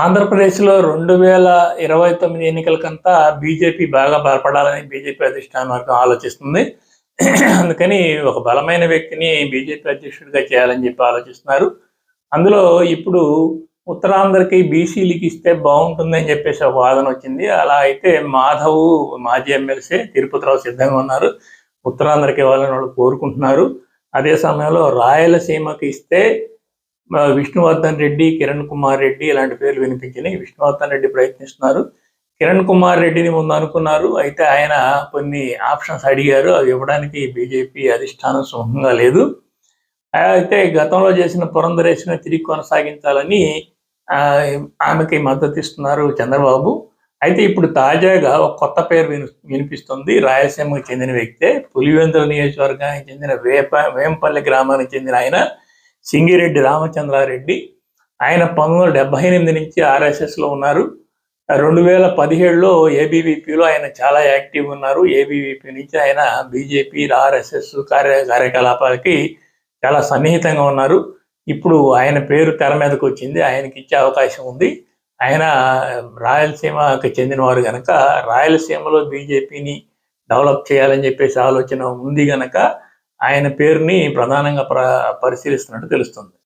ఆంధ్రప్రదేశ్లో రెండు వేల ఇరవై తొమ్మిది ఎన్నికలకంతా బీజేపీ బాగా బలపడాలని బీజేపీ అధిష్టాన వర్గం ఆలోచిస్తుంది. అందుకని ఒక బలమైన వ్యక్తిని బీజేపీ అధ్యక్షుడిగా చేయాలని చెప్పి ఆలోచిస్తున్నారు. అందులో ఇప్పుడు ఉత్తరాంధ్రకి బీసీలకి ఇస్తే బాగుంటుందని చెప్పేసి ఒక వాదన వచ్చింది. అలా అయితే మాధవ్ మాజీ ఎమ్మెల్సీ తిరుపతిరావు సిద్ధంగా ఉన్నారు. ఉత్తరాంధ్రకి ఇవ్వాలని వాళ్ళు కోరుకుంటున్నారు. అదే సమయంలో రాయలసీమకి ఇస్తే విష్ణువర్ధన్ రెడ్డి కిరణ్ కుమార్ రెడ్డి ఇలాంటి పేర్లు వినిపించినాయి విష్ణువర్ధన్ రెడ్డి ప్రయత్నిస్తున్నారు. కిరణ్ కుమార్ రెడ్డిని ముందు అనుకున్నారు. అయితే ఆయన కొన్ని ఆప్షన్స్ అడిగారు. అవి ఇవ్వడానికి బీజేపీ అధిష్టానం సుఖంగా లేదు. అయితే గతంలో చేసిన పురంధరేశ్వరిని తిరిగి కొనసాగించాలని ఆమెకి మద్దతు ఇస్తున్నారు చంద్రబాబు. అయితే ఇప్పుడు తాజాగా ఒక కొత్త పేరు విని వినిపిస్తుంది. రాయలసీమకు చెందిన వ్యక్తే పులివెందుల నియోజకవర్గానికి చెందిన వేప వేంపల్లి గ్రామానికి చెందిన ఆయన. సింగిరెడ్డి రామచంద్రారెడ్డి. ఆయన పంతొమ్మిది వందల డెబ్బై ఎనిమిది నుంచి ఆర్ఎస్ఎస్లో లో ఉన్నారు. రెండు వేల పదిహేడులో ఏబీవీపీలో ఆయన చాలా యాక్టివ్ ఉన్నారు. ఏబీవీపీ నుంచి ఆయన బీజేపీ ఆర్ఎస్ఎస్ కార్య కార్యకలాపాలకి చాలా సన్నిహితంగా ఉన్నారు. ఇప్పుడు ఆయన పేరు తెర మీదకి వచ్చింది. ఆయనకి ఇచ్చే అవకాశం ఉంది. ఆయన రాయలసీమకి చెందినవారు కనుక రాయలసీమలో బీజేపీని డెవలప్ చేయాలని చెప్పేసి ఆలోచన ఉంది కనుక ఆయన పేరుని ప్రధానంగా ప్ర పరిశీలిస్తున్నట్టు తెలుస్తుంది.